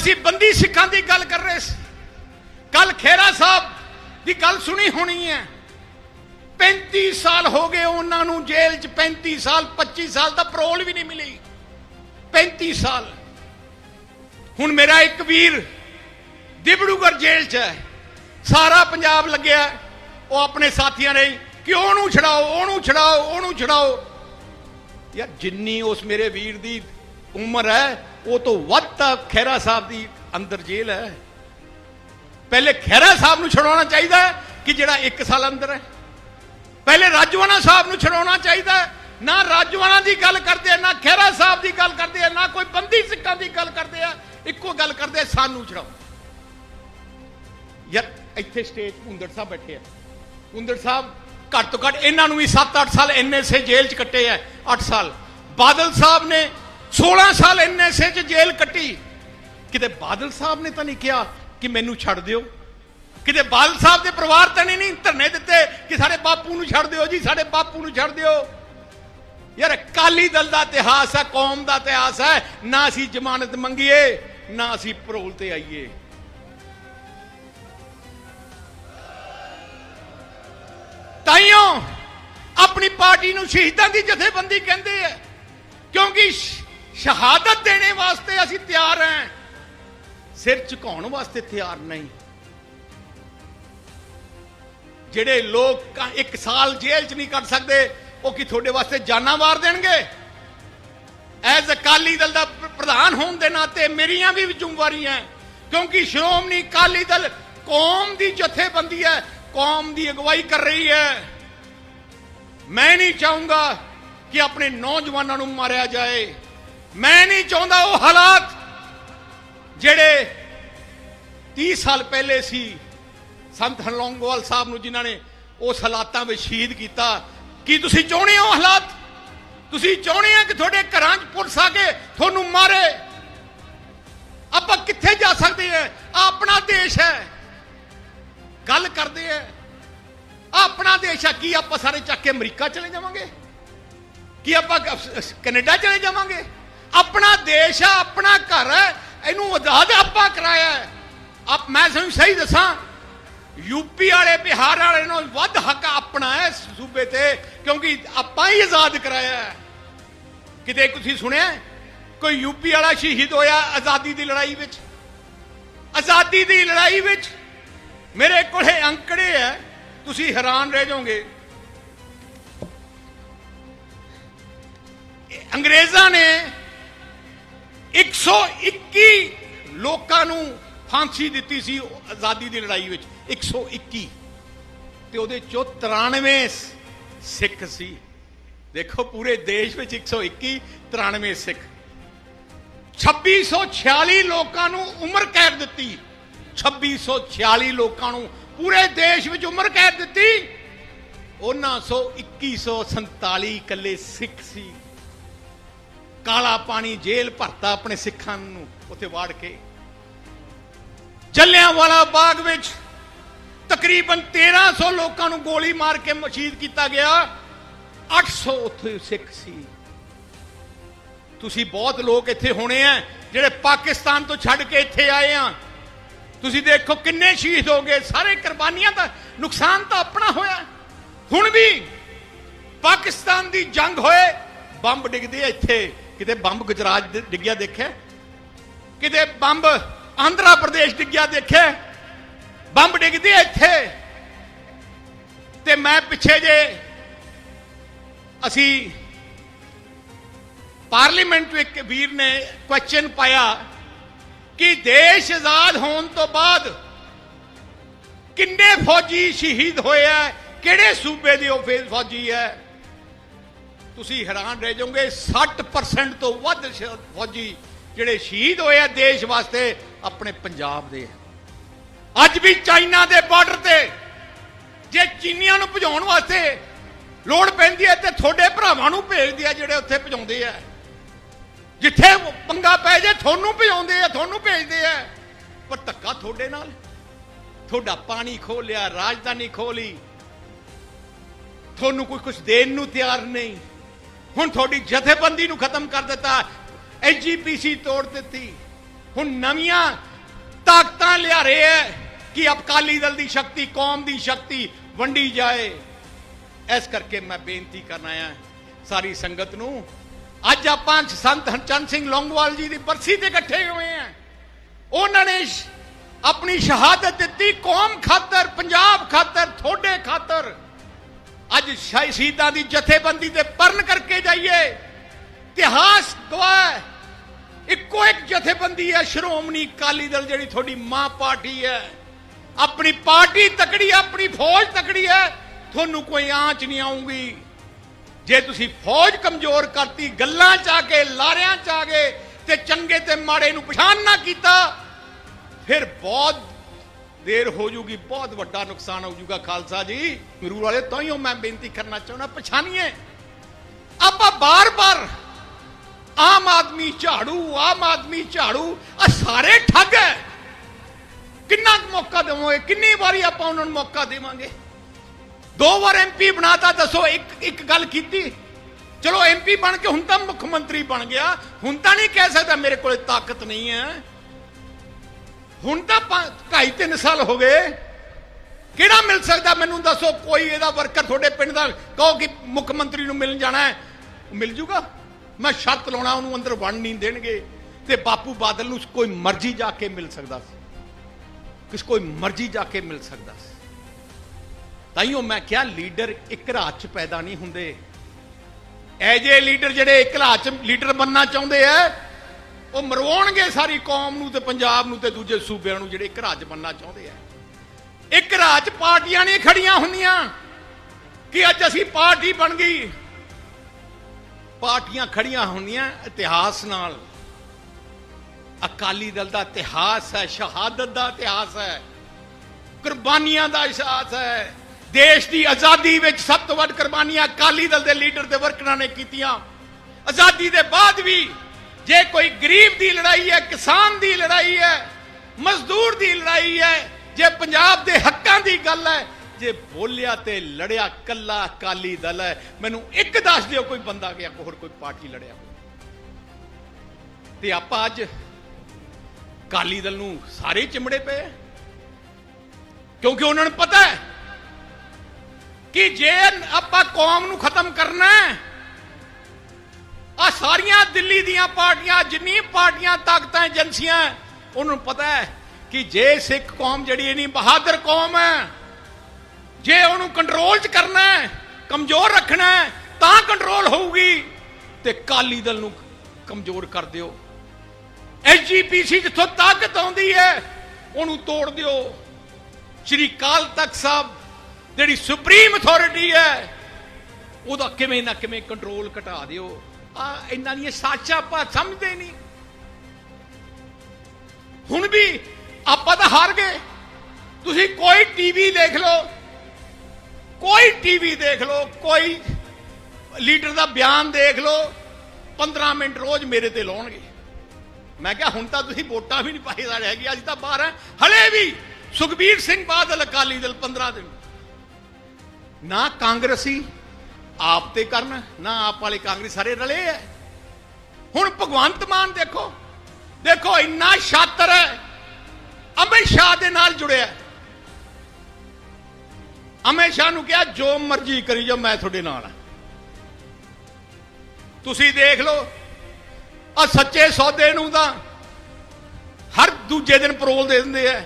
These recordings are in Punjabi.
ਅਸੀਂ ਬੰਦੀ ਸਿੱਖਾਂ ਦੀ ਗੱਲ ਕਰ ਰਹੇ ਸੀ। ਕੱਲ ਖੇਰਾ ਸਾਹਿਬ ਦੀ ਗੱਲ ਸੁਣੀ ਹੋਣੀ ਹੈ। 35 ਸਾਲ ਹੋ ਗਏ ਉਹਨਾਂ ਨੂੰ ਜੇਲ੍ਹ 'ਚ 35 ਸਾਲ 25 ਸਾਲ ਦਾ ਪਰੋਲ ਵੀ ਨਹੀਂ ਮਿਲੀ। 35 ਸਾਲ। ਹੁਣ ਮੇਰਾ ਇੱਕ ਵੀਰ ਦਿਬੜੂਗੜ ਜੇਲ੍ਹ 'ਚ ਹੈ। ਸਾਰਾ ਪੰਜਾਬ ਲੱਗਿਆ ਉਹ ਆਪਣੇ ਸਾਥੀਆਂ ਨੇ ਕਿ ਉਹਨੂੰ ਛਡਾਓ ਉਹਨੂੰ ਛਡਾਓ ਉਹਨੂੰ ਛਡਾਓ। ਯਾਰ ਜਿੰਨੀ ਉਸ ਮੇਰੇ ਵੀਰ ਦੀ ਉਮਰ ਹੈ, ਉਹ ਤੋਂ ਵੱਧ ਤਾਂ ਖਹਿਰਾ ਸਾਹਿਬ ਦੀ ਅੰਦਰ ਜੇਲ੍ਹ ਹੈ। ਪਹਿਲੇ ਖਹਿਰਾ ਸਾਹਿਬ ਨੂੰ ਛਡਾਉਣਾ ਚਾਹੀਦਾ ਕਿ ਜਿਹੜਾ 1 ਸਾਲ ਅੰਦਰ ਹੈ। ਪਹਿਲੇ ਰਾਜਵਾਨਾ ਸਾਹਿਬ ਨੂੰ ਛਡਾਉਣਾ ਚਾਹੀਦਾ ਨਾ ਰਾਜਵਾਨਾ ਦੀ ਗੱਲ ਕਰਦੇ ਆ ਨਾ ਖਹਿਰਾ ਸਾਹਿਬ ਦੀ ਗੱਲ ਕਰਦੇ ਆ ਨਾ ਕੋਈ ਬੰਦੀ ਸਿੱਖਾਂ ਦੀ ਗੱਲ ਕਰਦੇ ਆ। ਇੱਕੋ ਗੱਲ ਕਰਦੇ ਸਾਨੂੰ ਛਡਾਓ। ਯਾਰ, ਇੱਥੇ ਸਟੇਜ ਹੁੰਦੜ ਸਾਹਿਬ ਬੈਠੇ ਆ। ਹੁੰਦੜ ਸਾਹਿਬ ਘੱਟ ਤੋਂ ਘੱਟ ਇਹਨਾਂ ਨੂੰ ਵੀ 7-8 ਸਾਲ ਐਨਐਸਏ ਜੇਲ੍ਹ 'ਚ ਕੱਟੇ ਆ 8 ਸਾਲ। ਬਾਦਲ ਸਾਹਿਬ ਨੇ 16 ਸਾਲ ਐਨਐਸਏ 'ਚ ਜੇਲ੍ਹ ਕੱਟੀ। ਕਿਤੇ ਬਾਦਲ ਸਾਹਿਬ ਨੇ ਤਾਂ ਨਹੀਂ ਕਿਹਾ ਕਿ ਮੈਨੂੰ ਛੱਡ ਦਿਓ? ਕਿਤੇ ਬਾਦਲ ਸਾਹਿਬ ਦੇ ਪਰਿਵਾਰ ਤਾਂ ਨਹੀਂ ਨਹੀਂ ਧਰਨੇ ਦਿੱਤੇ ਕਿ ਸਾਡੇ ਬਾਪੂ ਨੂੰ ਛੱਡ ਦਿਓ? ਜੀ, ਸਾਡੇ ਬਾਪੂ ਨੂੰ ਛੱਡ ਦਿਓ। ਯਾਰ, ਅਕਾਲੀ ਦਲ ਦਾ ਇਤਿਹਾਸ ਹੈ, ਕੌਮ ਦਾ ਇਤਿਹਾਸ ਹੈ। ਨਾ ਅਸੀਂ ਜ਼ਮਾਨਤ ਮੰਗੀਏ, ਨਾ ਅਸੀਂ ਪਰੋਲ ਤੇ ਆਈਏ। ਤਾਈਓ, ਆਪਣੀ ਪਾਰਟੀ ਨੂੰ ਸ਼ਹੀਦਾਂ ਦੀ ਜਥੇਬੰਦੀ ਕਹਿੰਦੇ ਆ। ਕਿਉਂਕਿ ਸ਼ਹਾਦਤ ਦੇਣੇ ਵਾਸਤੇ ਅਸੀਂ ਤਿਆਰ ਹਾਂ ਸਿਰ ਝੁਕਾਉਣ ਵਾਸਤੇ ਤਿਆਰ ਨਹੀਂ। ਜਿਹੜੇ ਲੋਕ ਇੱਕ ਸਾਲ ਜੇਲ੍ਹ 'ਚ ਨਹੀਂ ਕੱਟ ਸਕਦੇ, ਉਹ ਕੀ ਤੁਹਾਡੇ ਵਾਸਤੇ ਜਾਨਾਂ ਮਾਰ ਦੇਣਗੇ? ਐਜ਼ ਅਕਾਲੀ ਦਲ ਦਾ ਪ੍ਰਧਾਨ ਹੋਣ ਦੇ ਨਾਤੇ ਮੇਰੀਆਂ ਵੀ ਜ਼ਿੰਮੇਵਾਰੀਆਂ ਕਿਉਂਕਿ ਸ਼੍ਰੋਮਣੀ ਅਕਾਲੀ ਦਲ ਕੌਮ ਦੀ ਜਥੇਬੰਦੀ ਹੈ ਕੌਮ ਦੀ ਅਗਵਾਈ ਕਰ ਰਹੀ ਹੈ ਮੈਂ ਨਹੀਂ ਚਾਹੂੰਗਾ ਕਿ ਆਪਣੇ ਨੌਜਵਾਨਾਂ ਨੂੰ ਮਾਰਿਆ ਜਾਏ। ਮੈਂ ਨਹੀਂ ਚਾਹੁੰਦਾ ਉਹ ਹਾਲਾਤ ਜਿਹੜੇ 30 ਸਾਲ ਪਹਿਲੇ ਸੀ। ਸੰਤ ਹਰਲੋਂਗੋਵਾਲ ਸਾਹਿਬ ਨੂੰ ਜਿਨ੍ਹਾਂ ਨੇ ਉਸ ਹਾਲਾਤਾਂ ਵਿੱਚ ਸ਼ਹੀਦ ਕੀਤਾ। ਕੀ ਤੁਸੀਂ ਚਾਹੁੰਦੇ ਹੋ ਹਾਲਾਤ? ਤੁਸੀਂ ਚਾਹੁੰਦੇ ਆ ਕਿ ਤੁਹਾਡੇ ਘਰਾਂ 'ਚ ਪੁਲਿਸ ਆ ਕੇ ਤੁਹਾਨੂੰ ਮਾਰੇ? ਆਪਾਂ ਕਿੱਥੇ ਜਾ ਸਕਦੇ ਹਾਂ? ਆਪਣਾ ਦੇਸ਼ ਹੈ। ਗੱਲ ਕਰਦੇ ਆ ਆਪਣਾ ਦੇਸ਼ ਹੈ ਕੀ ਆਪਾਂ ਸਾਰੇ ਚੱਕ ਕੇ ਅਮਰੀਕਾ ਚਲੇ ਜਾਵਾਂਗੇ? ਕੀ ਆਪਾਂ ਕੈਨੇਡਾ ਚਲੇ ਜਾਵਾਂਗੇ? ਆਪਣਾ ਦੇਸ਼ ਆ, ਆਪਣਾ ਘਰ ਹੈ ਇਹਨੂੰ ਆਜ਼ਾਦ ਆਪਾਂ ਕਰਾਇਆ ਹੈ। ਆਪ ਮੈਂ ਤੁਹਾਨੂੰ ਸਹੀ ਦੱਸਾਂ ਯੂਪੀ ਵਾਲੇ, ਬਿਹਾਰ ਵਾਲੇ ਨੂੰ ਵੱਧ ਹੱਕ ਆਪਣਾ ਹੈ ਸੂਬੇ ਤੇ, ਕਿਉਂਕਿ ਆਪਾਂ ਹੀ ਆਜ਼ਾਦ ਕਰਾਇਆ ਹੈ। ਕਿਤੇ ਤੁਸੀਂ ਸੁਣਿਆ ਕੋਈ ਯੂਪੀ ਵਾਲਾ ਸ਼ਹੀਦ ਹੋਇਆ ਆਜ਼ਾਦੀ ਦੀ ਲੜਾਈ ਵਿੱਚ? ਆਜ਼ਾਦੀ ਦੀ ਲੜਾਈ ਵਿੱਚ ਮੇਰੇ ਕੋਲੇ ਅੰਕੜੇ ਹੈ, ਤੁਸੀਂ ਹੈਰਾਨ ਰਹਿ ਜਾਓਗੇ। ਅੰਗਰੇਜ਼ਾਂ ਨੇ ਲੋਕਾਂ ਨੂੰ ਫਾਂਸੀ ਦਿੱਤੀ ਸੀ ਆਜ਼ਾਦੀ ਦੀ ਲੜਾਈ ਵਿੱਚ। 121 ਤੇ ਉਹਦੇ ਚੋਂ 93 ਸਿੱਖ ਸੀ। ਦੇਖੋ ਪੂਰੇ ਦੇਸ਼ ਵਿੱਚ 121 93 ਸਿੱਖ। 2646 ਲੋਕਾਂ ਨੂੰ ਉਮਰ ਕੈਦ ਦਿੱਤੀ। 2646 ਲੋਕਾਂ ਨੂੰ ਪੂਰੇ ਦੇਸ਼ ਵਿੱਚ ਉਮਰ ਕੈਦ ਦਿੱਤੀ। ਉਹਨਾਂ ਸੋ 2147 ਇਕੱਲੇ ਸਿੱਖ ਸੀ। ਕਾਲਾ ਪਾਣੀ ਜੇਲ੍ਹ ਭਰਤਾ ਆਪਣੇ ਸਿੱਖਾਂ ਨੂੰ ਉੱਥੇ ਵਾੜ ਕੇ। ਜਲਿਆਂਵਾਲਾ ਬਾਗ ਵਿੱਚ ਤਕਰੀਬਨ 1300 ਲੋਕਾਂ ਨੂੰ ਗੋਲੀ ਮਾਰ ਕੇ ਮਸ਼ੀਦ ਕੀਤਾ ਗਿਆ। 800 ਉੱਥੇ ਸਿੱਖ ਸੀ। ਤੁਸੀਂ ਬਹੁਤ ਲੋਕ ਇੱਥੇ ਹੋਣੇ ਆ, ਜਿਹੜੇ ਪਾਕਿਸਤਾਨ ਤੋਂ ਛੱਡ ਕੇ ਇੱਥੇ ਆਏ ਆ। ਤੁਸੀਂ ਦੇਖੋ ਕਿੰਨੇ ਸ਼ਹੀਦ ਹੋ ਗਏ। ਸਾਰੇ ਕੁਰਬਾਨੀਆਂ ਦਾ ਨੁਕਸਾਨ ਤਾਂ ਆਪਣਾ ਹੋਇਆ। ਹੁਣ ਵੀ ਪਾਕਿਸਤਾਨ ਦੀ ਜੰਗ ਹੋਏ, ਬੰਬ ਡਿੱਗਦੇ ਇੱਥੇ। ਕਿਤੇ ਬੰਬ ਗੁਜਰਾਤ ਡਿੱਗਿਆ ਦੇਖਿਆ? ਕਿਤੇ ਬੰਬ ਆਂਧਰਾ ਪ੍ਰਦੇਸ਼ ਡਿੱਗਿਆ ਦੇਖਿਆ ਬੰਬ ਡਿੱਗਦੇ ਇੱਥੇ। ਤੇ ਮੈਂ ਪਿੱਛੇ ਜੇ ਅਸੀਂ ਪਾਰਲੀਮੈਂਟ ਵਿੱਚ ਇੱਕ ਵੀਰ ਨੇ ਕੁਐਸਚਨ ਪਾਇਆ ਕਿ ਦੇਸ਼ ਆਜ਼ਾਦ ਹੋਣ ਤੋਂ ਬਾਅਦ ਕਿੰਨੇ ਫੌਜੀ ਸ਼ਹੀਦ ਹੋਏ ਆ, ਕਿਹੜੇ ਸੂਬੇ ਦੇ ਉਹ ਫੇ- ਫੌਜੀ ਹੈ ਤੁਸੀਂ ਹੈਰਾਨ ਰਹਿ ਜਾਓਗੇ 60% ਤੋਂ ਵੱਧ ਫੌਜੀ ਜਿਹੜੇ ਸ਼ਹੀਦ ਹੋਏ ਆ ਦੇਸ਼ ਵਾਸਤੇ ਆਪਣੇ ਪੰਜਾਬ ਦੇ ਅੱਜ ਵੀ ਚਾਈਨਾ ਦੇ ਬਾਰਡਰ ਤੇ ਜੇ ਚੀਨੀਆਂ ਨੂੰ ਭਜਾਉਣ ਵਾਸਤੇ ਲੋੜ ਪੈਂਦੀ ਹੈ ਤੇ ਤੁਹਾਡੇ ਭਰਾਵਾਂ ਨੂੰ ਭੇਜਦੇ ਆ ਜਿਹੜੇ ਉੱਥੇ ਭਜਾਉਂਦੇ ਆ। ਜਿੱਥੇ ਪੰਗਾ ਪੈ ਜੇ ਤੁਹਾਨੂੰ ਭਜਾਉਂਦੇ ਆ, ਤੁਹਾਨੂੰ ਭੇਜਦੇ ਆ। ਪਰ ਧੱਕਾ ਤੁਹਾਡੇ ਨਾਲ। ਤੁਹਾਡਾ ਪਾਣੀ ਖੋਲਿਆ ਰਾਜਧਾਨੀ ਖੋ ਲਈ। ਤੁਹਾਨੂੰ ਕੋਈ ਕੁਝ ਦੇਣ ਨੂੰ ਤਿਆਰ ਨਹੀਂ। ਹੁਣ ਤੁਹਾਡੀ ਜਥੇਬੰਦੀ ਨੂੰ ਖਤਮ ਕਰ ਦਿੱਤਾ। ਐਜੀਪੀਸੀ ਤੋੜ ਦਿੱਤੀ। ਹੁਣ ਨਵੀਆਂ ਤਾਕਤਾਂ ਲਿਆ ਰਹੇ ਹੈ ਕਿ ਅਕਾਲੀ ਦਲ ਦੀ ਸ਼ਕਤੀ, ਕੌਮ ਦੀ ਸ਼ਕਤੀ ਵੰਡੀ ਜਾਏ। ਇਸ ਕਰਕੇ ਮੈਂ ਬੇਨਤੀ ਕਰਨ ਆਇਆ ਸਾਰੀ ਸੰਗਤ ਨੂੰ, ਅੱਜ ਆਪਾਂ ਸੰਤ ਹਰਚੰਦ ਸਿੰਘ ਲੌਂਗਵਾਲ ਜੀ ਦੀ ਬਰਸੀ ਤੇ ਇਕੱਠੇ ਹੋਏ ਆ ਉਹਨਾਂ ਨੇ ਆਪਣੀ ਸ਼ਹਾਦਤ ਦਿੱਤੀ ਕੌਮ ਖਾਤਰ, ਪੰਜਾਬ ਖਾਤਰ, ਤੁਹਾਡੇ ਖਾਤਰ। ਅੱਜ ਸ਼ਹੀਦਾਂ ਦੀ ਜਥੇਬੰਦੀ ਤੇ ਪਰਨ ਕਰਕੇ ਜਾਈਏ। ਇਤਿਹਾਸ ਗਵਾਹ ਇੱਕੋ ਇੱਕ ਜਥੇਬੰਦੀ ਹੈ ਸ਼੍ਰੋਮਣੀ ਅਕਾਲੀ ਦਲ ਜਿਹੜੀ ਤੁਹਾਡੀ ਮਾਂ ਪਾਰਟੀ ਹੈ। ਆਪਣੀ ਪਾਰਟੀ ਤਕੜੀ ਹੈ, ਆਪਣੀ ਫੌਜ ਤਕੜੀ ਹੈ। ਤੁਹਾਨੂੰ ਕੋਈ ਆਂਚ ਨਹੀਂ ਆਉਂਗੀ ਜੇ ਤੁਸੀਂ ਫੌਜ ਕਮਜ਼ੋਰ ਕਰਤੀ ਗੱਲਾਂ ਚ ਆ ਕੇ ਲਾਰਿਆਂ ਚ ਆ ਗਏ ਤੇ ਚੰਗੇ ਤੇ ਮਾੜੇ ਨੂੰ ਪਛਾਣ ਨਾ ਕੀਤਾ ਫਿਰ ਬਹੁਤ ਦੇਰ ਹੋ ਜੂਗੀ ਬਹੁਤ ਵੱਡਾ ਨੁਕਸਾਨ ਹੋ ਜੂਗਾ ਖਾਲਸਾ ਜੀ। ਗੁਰੂ ਵਾਲੇ ਤਾਂ ਹੀ ਮੈਂ ਬੇਨਤੀ ਕਰਨਾ ਚਾਹੁੰਦਾ ਪਛਾਣੀਏ। ਆਪਾਂ ਬਾਰ-ਬਾਰ ਆਮ ਆਦਮੀ ਝਾੜੂ, ਆਮ ਆਦਮੀ ਝਾੜੂ ਆ ਸਾਰੇ ਠੱਗ ਹੈ ਕਿੰਨਾ ਕੁ ਮੌਕਾ ਦੇਵਾਂਗੇ? ਕਿੰਨੀ ਵਾਰੀ ਆਪਾਂ ਉਹਨਾਂ ਨੂੰ ਮੌਕਾ ਦੇਵਾਂਗੇ? ਦੋ ਵਾਰ ਐਮਪੀ ਬਣਾਤਾ, ਦੱਸੋ, ਇੱਕ ਇੱਕ ਗੱਲ ਕੀਤੀ। ਚਲੋ ਐਮਪੀ ਬਣ ਕੇ ਹੁਣ ਤਾਂ ਮੁੱਖ ਮੰਤਰੀ ਬਣ ਗਿਆ। ਹੁਣ ਤਾਂ ਨਹੀਂ ਕਹਿ ਸਕਦਾ ਮੇਰੇ ਕੋਲੇ ਤਾਕਤ ਨਹੀਂ ਹੈ ਹੁਣ ਤਾਂ 2.5 3 ਸਾਲ ਹੋ ਗਏ। ਕਿਹੜਾ ਮਿਲ ਸਕਦਾ ਮੈਨੂੰ ਦੱਸੋ? ਕੋਈ ਇਹਦਾ ਵਰਕਰ ਤੁਹਾਡੇ ਪਿੰਡ ਦਾ ਕਹੋ ਕਿ ਮੁੱਖ ਮੰਤਰੀ ਨੂੰ ਮਿਲਣ ਜਾਣਾ ਹੈ ਮਿਲ ਜੂਗਾ? ਮੈਂ ਸ਼ਰਤ ਲਾਉਣਾ, ਉਹਨੂੰ ਅੰਦਰ ਵੜਨ ਨਹੀਂ ਦੇਣਗੇ। ਤੇ ਬਾਪੂ ਬਾਦਲ ਨੂੰ ਕੋਈ ਮਰਜ਼ੀ ਜਾ ਕੇ ਮਿਲ ਸਕਦਾ ਸੀ। ਕਿਸ ਕੋਈ ਮਰਜ਼ੀ ਜਾ ਕੇ ਮਿਲ ਸਕਦਾ ਸੀ। ਤਾਈਓ ਮੈਂ ਕਿਹਾ, ਲੀਡਰ ਇੱਕ ਰਾਤ ਚ ਪੈਦਾ ਨਹੀਂ ਹੁੰਦੇ। ਐ ਜੇ ਲੀਡਰ ਜਿਹੜੇ ਇੱਕ ਰਾਤ ਚ ਲੀਡਰ ਬੰਨਣਾ ਚਾਹੁੰਦੇ ਆ, ਉਹ ਮਰਵਾਉਣਗੇ ਸਾਰੀ ਕੌਮ ਨੂੰ ਤੇ ਪੰਜਾਬ ਨੂੰ ਤੇ ਦੂਜੇ ਸੂਬਿਆਂ ਨੂੰ ਜਿਹੜੇ ਇੱਕ ਰਾਜ ਬੰਨਣਾ ਚਾਹੁੰਦੇ ਆ। ਇੱਕ ਰਾਜ ਪਾਰਟੀਆਂ ਨਹੀਂ ਖੜੀਆਂ ਹੁੰਦੀਆਂ। ਕਿ ਅੱਜ ਅਸੀਂ ਪਾਰਟੀ ਬਣ ਗਈ ਪਾਰਟੀਆਂ ਖੜੀਆਂ ਹੁੰਦੀਆਂ ਇਤਿਹਾਸ ਨਾਲ। ਅਕਾਲੀ ਦਲ ਦਾ ਇਤਿਹਾਸ ਹੈ, ਸ਼ਹਾਦਤ ਦਾ ਇਤਿਹਾਸ ਹੈ, ਕੁਰਬਾਨੀਆਂ ਦਾ ਇਤਿਹਾਸ ਹੈ। ਦੇਸ਼ ਦੀ ਆਜ਼ਾਦੀ ਵਿੱਚ ਸਭ ਤੋਂ ਵੱਧ ਕੁਰਬਾਨੀਆਂ ਅਕਾਲੀ ਦਲ ਦੇ ਲੀਡਰ ਦੇ ਵਰਕਰਾਂ ਨੇ ਕੀਤੀਆਂ। ਆਜ਼ਾਦੀ ਦੇ ਬਾਅਦ ਵੀ ਜੇ ਕੋਈ ਗਰੀਬ ਦੀ ਲੜਾਈ ਹੈ, ਕਿਸਾਨ ਦੀ ਲੜਾਈ ਹੈ, ਮਜ਼ਦੂਰ ਦੀ ਲੜਾਈ ਹੈ, ਜੇ ਪੰਜਾਬ ਦੇ ਹੱਕਾਂ ਦੀ ਗੱਲ ਹੈ ਜੇ ਬੋਲਿਆ ਤੇ ਲੜਿਆ ਕੱਲਾ ਅਕਾਲੀ ਦਲ ਹੈ, ਮੈਨੂੰ ਇੱਕ ਦੱਸ ਦਿਓ ਕੋਈ ਬੰਦਾ ਗਿਆ ਹੋਰ ਕੋਈ ਪਾਰਟੀ ਲੜਿਆ ਤੇ ਆਪਾਂ ਅੱਜ ਅਕਾਲੀ ਦਲ ਨੂੰ ਸਾਰੇ ਚਿਮੜੇ ਪਏ ਕਿਉਂਕਿ ਉਹਨਾਂ ਨੂੰ ਪਤਾ ਹੈ ਕਿ ਜੇ ਆਪਾਂ ਕੌਮ ਨੂੰ ਖਤਮ ਕਰਨਾ ਹੈ ਆ ਸਾਰੀਆਂ ਦਿੱਲੀ ਦੀਆਂ ਪਾਰਟੀਆਂ ਜਿੰਨੀ ਪਾਰਟੀਆਂ ਤਾਕਤਾਂ ਏਜੰਸੀਆਂ, ਉਹਨਾਂ ਨੂੰ ਪਤਾ ਹੈ ਕਿ ਜੇ ਸਿੱਖ ਕੌਮ ਜਿਹੜੀ ਇਹ ਬਹਾਦਰ ਕੌਮ ਹੈ ਜੇ ਉਹਨੂੰ ਕੰਟਰੋਲ 'ਚ ਕਰਨਾ ਹੈ, ਕਮਜ਼ੋਰ ਰੱਖਣਾ ਹੈ, ਤਾਂ ਕੰਟਰੋਲ ਹੋਊਗੀ। ਤੇ ਕਾਲੀ ਦਲ ਨੂੰ ਕਮਜ਼ੋਰ ਕਰ ਦਿਓ। ਐਸਜੀਪੀਸੀ ਜਿੱਥੋਂ ਤਾਕਤ ਆਉਂਦੀ ਹੈ, ਉਹਨੂੰ ਤੋੜ ਦਿਓ। ਸ਼੍ਰੀ ਕਾਲ ਤਖਤ ਸਾਹਿਬ, ਜਿਹੜੀ ਸੁਪਰੀਮ ਅਥਾਰਟੀ ਹੈ, ਉਹਦਾ ਕਿਵੇਂ ਨਾ ਕਿਵੇਂ ਕੰਟਰੋਲ ਘਟਾ ਦਿਓ। ਆ ਇਹਨਾਂ ਦੀਆਂ ਸਾਚਾ ਆਪਾਂ ਸਮਝਦੇ ਨਹੀਂ। ਹੁਣ ਵੀ ਆਪਾਂ ਤਾਂ ਹਾਰ ਗਏ। ਤੁਸੀਂ ਕੋਈ ਟੀਵੀ ਦੇਖ ਲਓ ਕੋਈ ਟੀਵੀ ਦੇਖ ਲਓ, ਕੋਈ ਲੀਡਰ ਦਾ ਬਿਆਨ ਦੇਖ ਲਓ 15 ਮਿੰਟ ਰੋਜ਼ ਮੇਰੇ ਤੇ ਲਾਉਣਗੇ। ਮੈਂ ਕਿਹਾ, ਹੁਣ ਤਾਂ ਤੁਸੀਂ ਵੋਟਾਂ ਵੀ ਨਹੀਂ ਪਾਈਦਾ ਰਹਿ ਗਈ ਅੱਜ ਤਾਂ ਬਾਹਰ ਹੈ। ਹਲੇ ਵੀ ਸੁਖਬੀਰ ਸਿੰਘ ਬਾਦਲ ਅਕਾਲੀ ਦਲ 15 ਦਿਨ। ਨਾ ਕਾਂਗਰਸੀ ਆਪ ਤੇ ਕਰਨ, ਨਾ ਆਪ ਵਾਲੇ ਕਾਂਗਰਸ ਸਾਰੇ ਰਲੇ ਐ। ਹੁਣ ਭਗਵੰਤ ਮਾਨ ਦੇਖੋ ਦੇਖੋ ਇੰਨਾ ਛਾਤਰ ਹੈ ਅਮਿਤ ਸ਼ਾਹ ਦੇ ਨਾਲ ਜੁੜਿਆ ਹੈ। ਸ਼ਾਹ ਨੂੰ ਕਿਹਾ, ਜੋ ਮਰਜ਼ੀ ਕਰੀ ਜਾਓ, ਮੈਂ ਤੁਹਾਡੇ ਨਾਲ ਹਾਂ ਤੁਸੀਂ ਦੇਖ ਲਓ ਆ ਸੱਚੇ ਸੌਦੇ ਨੂੰ ਤਾਂ ਹਰ ਦੂਜੇ ਦਿਨ ਪਰੋਲ ਦੇ ਦਿੰਦੇ ਐ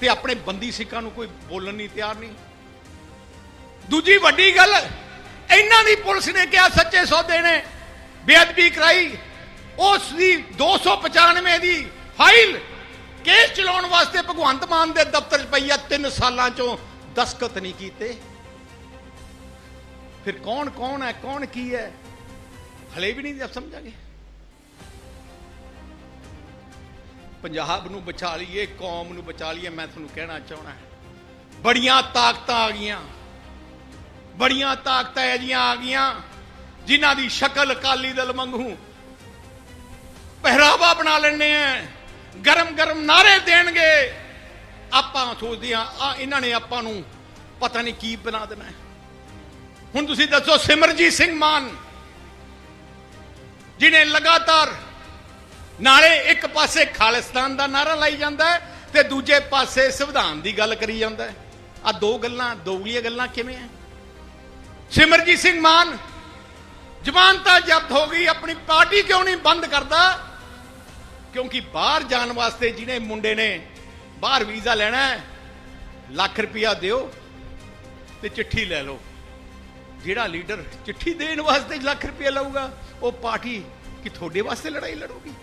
ਤੇ ਆਪਣੇ ਬੰਦੀ ਸਿੱਖਾਂ ਨੂੰ ਕੋਈ ਬੋਲਣ ਨਹੀਂ ਤਿਆਰ ਨਹੀਂ ਦੂਜੀ ਵੱਡੀ ਗੱਲ, ਇਹਨਾਂ ਦੀ ਪੁਲਿਸ ਨੇ ਕਿਹਾ, ਸੱਚੇ ਸੌਦੇ ਨੇ, ਬੇਅਦਬੀ ਕਰਾਈ, ਉਸ ਦੀ 295 ਦੀ ਫਾਈਲ ਕੇਸ ਚਲਾਉਣ ਵਾਸਤੇ ਭਗਵੰਤ ਮਾਨ ਦੇ ਦਫ਼ਤਰ 'ਚ ਪਈ ਆ 3 ਸਾਲਾਂ 'ਚੋਂ ਦਸਖਤ ਨਹੀਂ ਕੀਤੇ। ਫਿਰ ਕੌਣ ਕੌਣ ਹੈ, ਕੌਣ ਕੀ ਹੈ? ਹਲੇ ਵੀ ਨਹੀਂ ਸਮਝਾਂਗੇ। ਪੰਜਾਬ ਨੂੰ ਬਚਾ ਲਈਏ, ਕੌਮ ਨੂੰ ਬਚਾ ਲਈਏ, ਮੈਂ ਤੁਹਾਨੂੰ ਕਹਿਣਾ ਚਾਹਣਾ ਬੜੀਆਂ ਤਾਕਤਾਂ ਆ ਗਈਆਂ। ਬੜੀਆਂ ਤਾਕਤਾਂ ਐਜੀਆਂ ਆ ਗਈਆਂ, ਜਿਨ੍ਹਾਂ ਦੀ ਸ਼ਕਲ ਅਕਾਲੀ ਦਲ ਮੰਗੂ ਪਹਿਰਾਵਾ ਬਣਾ ਲੈਣੇ ਆ। ਗਰਮ ਗਰਮ ਨਾਰੇ ਦੇਣਗੇ। ਆਪਾਂ ਸੋਚਦੇ ਆ ਆ ਇਹਨਾਂ ਨੇ ਆਪਾਂ ਨੂੰ ਪਤਾ ਨਹੀਂ ਕੀ ਬਣਾ ਦੇਣਾ ਹੁਣ ਤੁਸੀਂ ਦੱਸੋ ਸਿਮਰਜੀਤ ਸਿੰਘ ਮਾਨ ਜਿਨੇ ਲਗਾਤਾਰ ਨਾਲੇ ਇੱਕ ਪਾਸੇ ਖਾਲਿਸਤਾਨ ਦਾ ਨਾਰਾ ਲਾਈ ਜਾਂਦਾ ਹੈ ਤੇ ਦੂਜੇ ਪਾਸੇ ਸੰਵਿਧਾਨ ਦੀ ਗੱਲ ਕਰੀ ਜਾਂਦਾ ਹੈ। ਆ ਦੋ ਗੱਲਾਂ ਦੋਗਲੀਆਂ ਗੱਲਾਂ ਕਿਵੇਂ ਆ ਸਿਮਰਜੀਤ ਸਿੰਘ ਮਾਨ ਜ਼ਮਾਨਤਾਂ ਜ਼ਬਤ ਹੋ ਗਈ, ਆਪਣੀ ਪਾਰਟੀ ਕਿਉਂ ਨਹੀਂ ਬੰਦ ਕਰਦਾ? ਕਿਉਂਕਿ ਬਾਹਰ ਜਾਣ ਵਾਸਤੇ ਜਿਹਨੇ ਮੁੰਡੇ ਨੇ ਬਾਹਰ ਵੀਜ਼ਾ ਲੈਣਾ ਹੈ, ਲੱਖ ਰੁਪਇਆ ਦਿਓ ਤੇ ਚਿੱਠੀ ਲੈ ਲਓ। ਜਿਹੜਾ ਲੀਡਰ ਚਿੱਠੀ ਦੇਣ ਵਾਸਤੇ ਲੱਖ ਰੁਪਇਆ ਲਊਗਾ, ਉਹ ਪਾਰਟੀ ਕਿ ਤੁਹਾਡੇ ਵਾਸਤੇ ਲੜਾਈ ਲੜੂਗੀ?